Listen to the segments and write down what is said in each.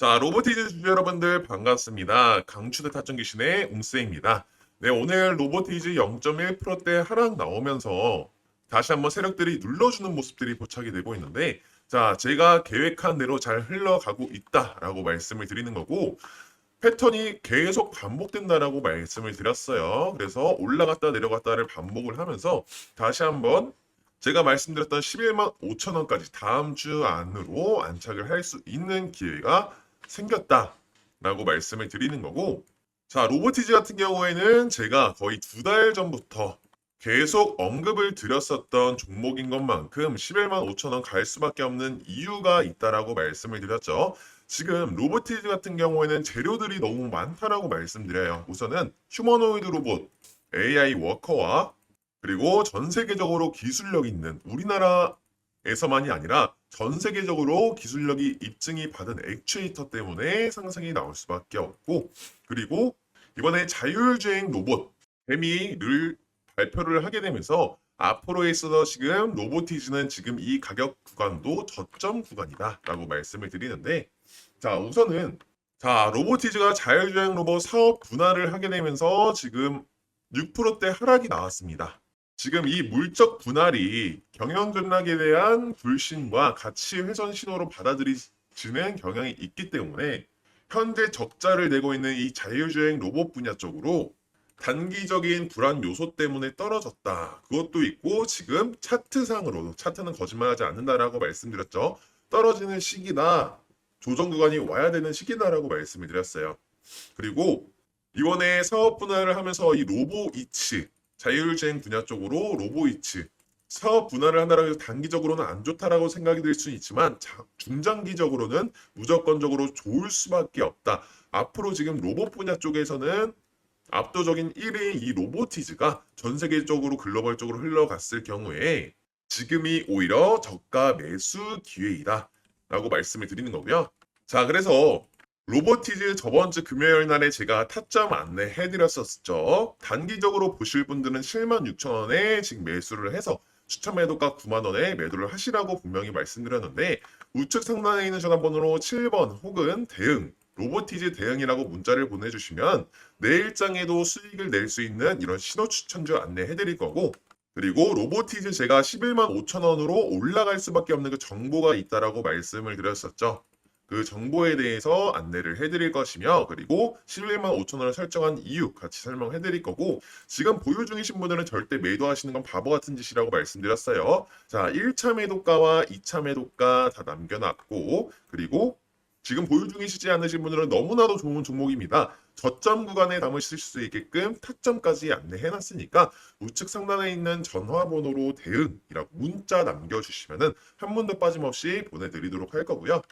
자, 로보티즈 주주 여러분들 반갑습니다. 강추대 타점 귀신의 웅세입니다. 네, 오늘 로보티즈 0.1%대 하락 나오면서 다시 한번 세력들이 눌러주는 모습들이 포착이 되고 있는데, 자, 제가 계획한 대로 잘 흘러가고 있다라고 말씀을 드리는 거고, 패턴이 계속 반복된다라고 말씀을 드렸어요. 그래서 올라갔다 내려갔다를 반복을 하면서 다시 한번 제가 말씀드렸던 11만 5천 원까지 다음 주 안으로 안착을 할 수 있는 기회가 생겼다라고 말씀을 드리는 거고 자 로보티즈 같은 경우에는 제가 거의 두 달 전부터 계속 언급을 드렸었던 종목인 것만큼 11만 5천 원 갈 수밖에 없는 이유가 있다라고 말씀을 드렸죠. 지금 로보티즈 같은 경우에는 재료들이 너무 많다라고 말씀드려요. 우선은 휴머노이드 로봇, AI 워커와 그리고 전 세계적으로 기술력 있는 우리나라에서만이 아니라 전 세계적으로 기술력이 입증이 받은 액추에이터 때문에 상승이 나올 수밖에 없고 그리고 이번에 자율주행 로봇 개미를 발표를 하게 되면서 앞으로에 있어서 지금 로보티즈는 지금 이 가격 구간도 저점 구간이다 라고 말씀을 드리는데 자 우선은 자 로보티즈가 자율주행 로봇 사업 분할을 하게 되면서 지금 6%대 하락이 나왔습니다. 지금 이 물적 분할이 경영 전략에 대한 불신과 가치 훼손 신호로 받아들이지는 경향이 있기 때문에 현재 적자를 내고 있는 이 자율주행 로봇 분야 쪽으로 단기적인 불안 요소 때문에 떨어졌다. 그것도 있고 지금 차트상으로 차트는 거짓말하지 않는다라고 말씀드렸죠. 떨어지는 시기다. 조정 구간이 와야 되는 시기다라고 말씀을 드렸어요. 그리고 이번에 사업 분할을 하면서 이 로보 이츠 자율주행 분야 쪽으로 로보이츠 사업 분할을 한다고 해서 단기적으로는 안 좋다라고 생각이 들 수는 있지만 자- 중장기적으로는 무조건적으로 좋을 수밖에 없다. 앞으로 지금 로봇 분야 쪽에서는 압도적인 1위의 이 로보티즈가 전 세계적으로 글로벌적으로 흘러갔을 경우에 지금이 오히려 저가 매수 기회이다 라고 말씀을 드리는 거고요. 자 그래서 로보티즈 저번 주 금요일 날에 제가 타점 안내해 드렸었죠. 단기적으로 보실 분들은 7만 6천 원에 지금 매수를 해서 추천 매도가 9만 원에 매도를 하시라고 분명히 말씀드렸는데 우측 상단에 있는 전화번호로 7번 혹은 대응 로보티즈 대응이라고 문자를 보내주시면 내일장에도 수익을 낼 수 있는 이런 신호 추천주 안내해 드릴 거고 그리고 로보티즈 제가 11만 5천 원으로 올라갈 수밖에 없는 그 정보가 있다라고 말씀을 드렸었죠. 그 정보에 대해서 안내를 해드릴 것이며 그리고 11만 5천 원을 설정한 이유 같이 설명해 드릴 거고 지금 보유 중이신 분들은 절대 매도하시는 건 바보 같은 짓이라고 말씀드렸어요. 자 1차 매도가와 2차 매도가 다 남겨놨고 그리고 지금 보유 중이시지 않으신 분들은 너무나도 좋은 종목입니다. 저점 구간에 담으실 수 있게끔 타점까지 안내해놨으니까 우측 상단에 있는 전화번호로 대응이라고 문자 남겨주시면 은 한 분도 빠짐없이 보내드리도록 할 거고요.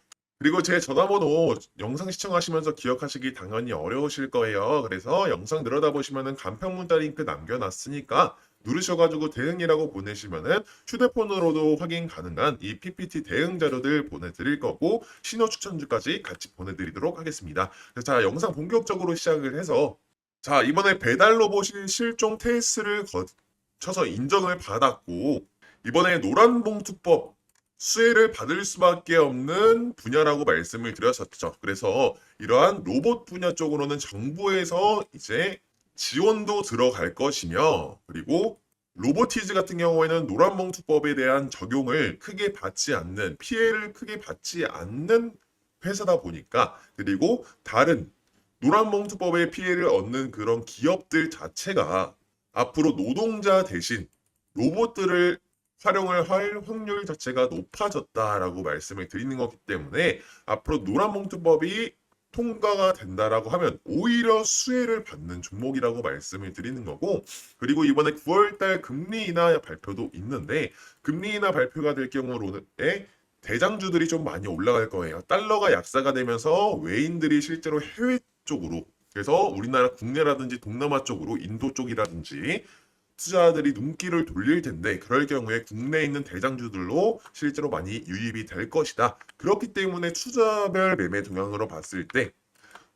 그리고 제 전화번호 영상 시청하시면서 기억하시기 당연히 어려우실 거예요. 그래서 영상 들여다보시면은 간편 문자 링크 남겨놨으니까 누르셔가지고 대응이라고 보내시면은 휴대폰으로도 확인 가능한 이 PPT 대응 자료들 보내드릴 거고 신호 추천주까지 같이 보내드리도록 하겠습니다. 자 영상 본격적으로 시작을 해서 자 이번에 배달 로봇이 실종 테스트를 거쳐서 인정을 받았고 이번에 노란봉투법 수혜를 받을 수밖에 없는 분야라고 말씀을 드렸었죠. 그래서 이러한 로봇 분야 쪽으로는 정부에서 이제 지원도 들어갈 것이며 그리고 로보티즈 같은 경우에는 노란봉투법에 대한 적용을 크게 받지 않는 피해를 크게 받지 않는 회사다 보니까 그리고 다른 노란봉투법의 피해를 얻는 그런 기업들 자체가 앞으로 노동자 대신 로봇들을 활용을 할 확률 자체가 높아졌다라고 말씀을 드리는 거기 때문에 앞으로 노란봉투법이 통과가 된다라고 하면 오히려 수혜를 받는 종목이라고 말씀을 드리는 거고 그리고 이번에 9월달 금리 인하 발표도 있는데 금리 인하 발표가 될 경우로는 대장주들이 좀 많이 올라갈 거예요. 달러가 약세가 되면서 외인들이 실제로 해외 쪽으로 그래서 우리나라 국내라든지 동남아 쪽으로 인도 쪽이라든지 투자자들이 눈길을 돌릴 텐데 그럴 경우에 국내에 있는 대장주들로 실제로 많이 유입이 될 것이다. 그렇기 때문에 투자별 매매 동향으로 봤을 때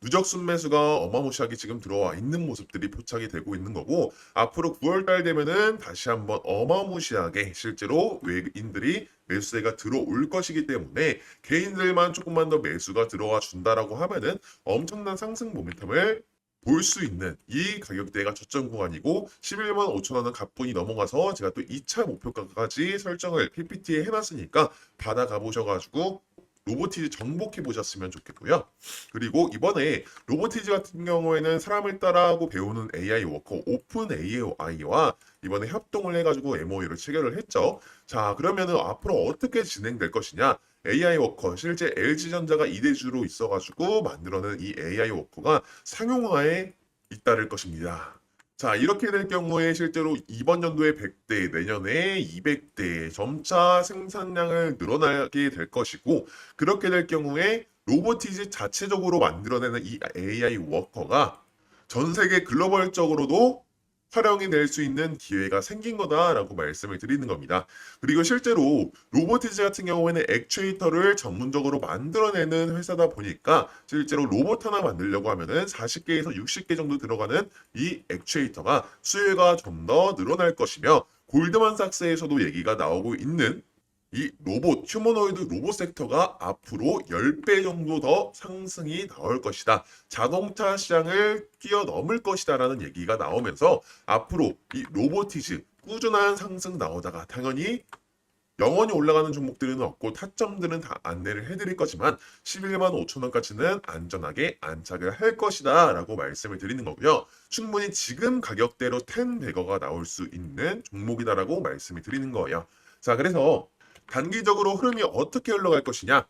누적 순매수가 어마무시하게 지금 들어와 있는 모습들이 포착이 되고 있는 거고 앞으로 9월달 되면은 다시 한번 어마무시하게 실제로 외인들이 매수세가 들어올 것이기 때문에 개인들만 조금만 더 매수가 들어와 준다라고 하면은 엄청난 상승 모멘텀을 볼 수 있는 이 가격대가 저점 구간이고 11만 5천 원은 가뿐히 넘어가서 제가 또 2차 목표가까지 설정을 PPT에 해놨으니까 받아가 보셔가지고 로보티즈 정복해 보셨으면 좋겠고요. 그리고 이번에 로보티즈 같은 경우에는 사람을 따라하고 배우는 AI 워커 오픈 AI와 이번에 협동을 해가지고 MOU를 체결을 했죠. 자 그러면은 앞으로 어떻게 진행될 것이냐? AI 워커 실제 LG전자가 이대주로 있어가지고 만들어낸 이 AI 워커가 상용화에 잇따를 것입니다. 자, 이렇게 될 경우에 실제로 이번 연도에 100대, 내년에 200대 점차 생산량을 늘어나게 될 것이고, 그렇게 될 경우에 로보티즈 자체적으로 만들어내는 이 AI 워커가 전 세계 글로벌적으로도 활용이 될 수 있는 기회가 생긴 거다라고 말씀을 드리는 겁니다. 그리고 실제로 로보티즈 같은 경우에는 액추에이터를 전문적으로 만들어내는 회사다 보니까 실제로 로봇 하나 만들려고 하면은 40개에서 60개 정도 들어가는 이 액추에이터가 수요가 좀 더 늘어날 것이며 골드만삭스에서도 얘기가 나오고 있는 이 로봇, 휴머노이드 로봇 섹터가 앞으로 10배 정도 더 상승이 나올 것이다. 자동차 시장을 뛰어넘을 것이다 라는 얘기가 나오면서 앞으로 이 로보티즈 꾸준한 상승 나오다가 당연히 영원히 올라가는 종목들은 없고 타점들은 다 안내를 해드릴 거지만 11만 5천 원까지는 안전하게 안착을 할 것이다 라고 말씀을 드리는 거고요. 충분히 지금 가격대로 10배거가 나올 수 있는 종목이다라고 말씀을 드리는 거예요. 자 그래서 단기적으로 흐름이 어떻게 흘러갈 것이냐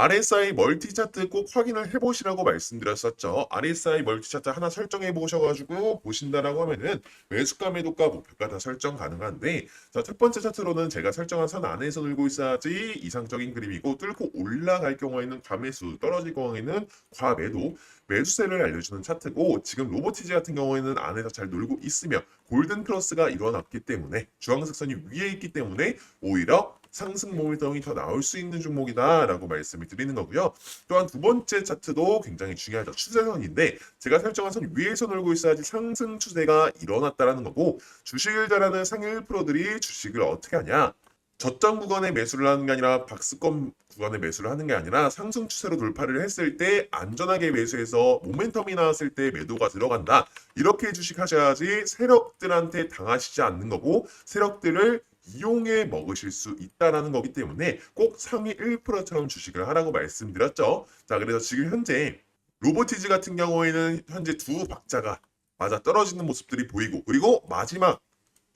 RSI 멀티 차트 꼭 확인을 해보시라고 말씀드렸었죠. RSI 멀티 차트 하나 설정해 보셔가지고 보신다라고 하면은 매수가, 매도가, 목표가 다 설정 가능한데 자, 첫 번째 차트로는 제가 설정한 선 안에서 놀고 있어야지 이상적인 그림이고 뚫고 올라갈 경우에는 과매수, 떨어질 경우에는 과매도, 매수세를 알려주는 차트고 지금 로보티즈 같은 경우에는 안에서 잘 놀고 있으며 골든 크로스가 일어났기 때문에 주황색 선이 위에 있기 때문에 오히려 상승 모멘텀이 더 나올 수 있는 종목이다라고 말씀을 드리는 거고요. 또한 두 번째 차트도 굉장히 중요하죠. 추세선인데 제가 설정한 선 위에서 놀고 있어야지 상승 추세가 일어났다라는 거고 주식을 잘하는 상위 1%들이 주식을 어떻게 하냐? 저점 구간에 매수를 하는 게 아니라 박스권 구간에 매수를 하는 게 아니라 상승 추세로 돌파를 했을 때 안전하게 매수해서 모멘텀이 나왔을 때 매도가 들어간다. 이렇게 주식하셔야지 세력들한테 당하시지 않는 거고 세력들을 이용해 먹으실 수 있다라는 거기 때문에 꼭 상위 1%처럼 주식을 하라고 말씀드렸죠. 자, 그래서 지금 현재 로보티즈 같은 경우에는 현재 두 박자가 맞아 떨어지는 모습들이 보이고 그리고 마지막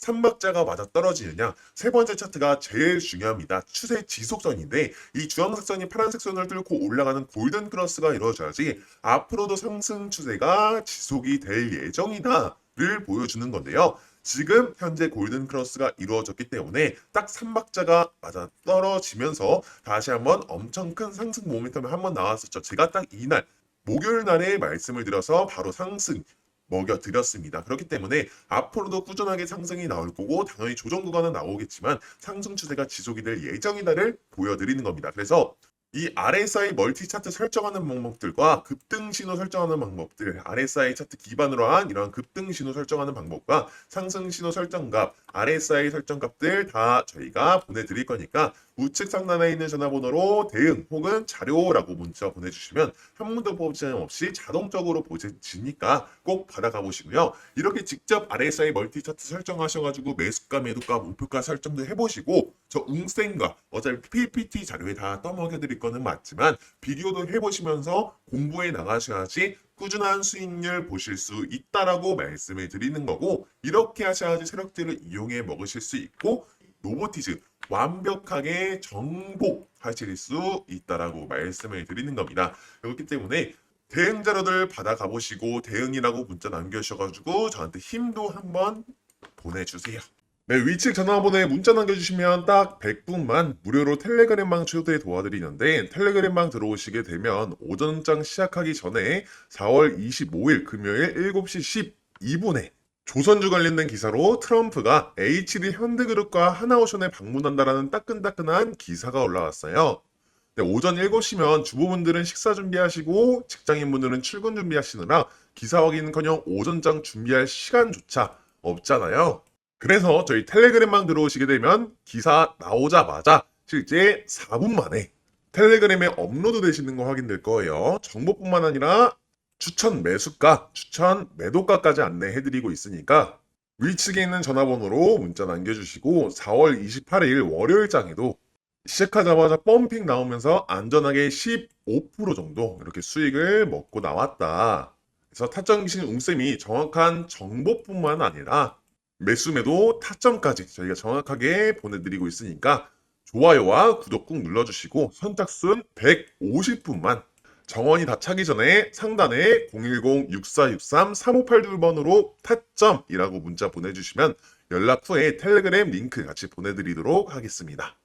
3박자가 맞아 떨어지느냐 세 번째 차트가 제일 중요합니다. 추세 지속선인데 이 주황색 선이 파란색 선을 뚫고 올라가는 골든 크로스가 이루어져야지 앞으로도 상승 추세가 지속이 될 예정이다를 보여주는 건데요. 지금 현재 골든 크로스가 이루어졌기 때문에 딱 3박자가 맞아 떨어지면서 다시 한번 엄청 큰 상승 모멘텀이 한번 나왔었죠. 제가 딱 이날 목요일 날에 말씀을 드려서 바로 상승 먹여드렸습니다. 그렇기 때문에 앞으로도 꾸준하게 상승이 나올 거고 당연히 조정 구간은 나오겠지만 상승 추세가 지속이 될 예정이다를 보여드리는 겁니다. 그래서 이 RSI 멀티 차트 설정하는 방법들과 급등 신호 설정하는 방법들, RSI 차트 기반으로 한 이런 급등 신호 설정하는 방법과 상승 신호 설정값, RSI 설정값들 다 저희가 보내드릴 거니까 우측 상단에 있는 전화번호로 대응 혹은 자료라고 문자 보내주시면 한 번도 뽑지 없이 자동적으로 보내지니까 꼭 받아가 보시고요. 이렇게 직접 RSI 멀티 차트 설정하셔가지고 매수가, 매도가, 목표가 설정도 해보시고 저 웅센과 어차피 PPT 자료에 다 떠먹여드릴 거는 맞지만 비디오도 해보시면서 공부해 나가셔야지 꾸준한 수익률 보실 수 있다라고 말씀을 드리는 거고 이렇게 하셔야지 세력들을 이용해 먹으실 수 있고 로보티즈 완벽하게 정복하실 수 있다라고 말씀을 드리는 겁니다. 그렇기 때문에 대응 자료들 받아가 보시고 대응이라고 문자 남겨주셔가지고 저한테 힘도 한번 보내주세요. 네, 위치 전화번호에 문자 남겨주시면 딱 100분만 무료로 텔레그램방 초대 도와드리는데 텔레그램방 들어오시게 되면 오전장 시작하기 전에 4월 25일 금요일 7시 12분에 조선주 관련된 기사로 트럼프가 HD 현대그룹과 하나오션에 방문한다라는 따끈따끈한 기사가 올라왔어요. 네, 오전 7시면 주부분들은 식사 준비하시고 직장인분들은 출근 준비하시느라 기사 확인은커녕 오전장 준비할 시간조차 없잖아요. 그래서 저희 텔레그램만 들어오시게 되면 기사 나오자마자 실제 4분 만에 텔레그램에 업로드 되시는 거 확인될 거예요. 정보뿐만 아니라 추천 매수가, 추천 매도가까지 안내해드리고 있으니까 위측에 있는 전화번호로 문자 남겨주시고 4월 28일 월요일장에도 시작하자마자 펌핑 나오면서 안전하게 15% 정도 이렇게 수익을 먹고 나왔다. 그래서 타점 기신 웅쌤이 정확한 정보뿐만 아니라 매수매도 타점까지 저희가 정확하게 보내드리고 있으니까 좋아요와 구독 꾹 눌러주시고 선착순 150분만 정원이 다 차기 전에 상단에 010-6463-3582번으로 타점이라고 문자 보내주시면 연락 후에 텔레그램 링크 같이 보내드리도록 하겠습니다.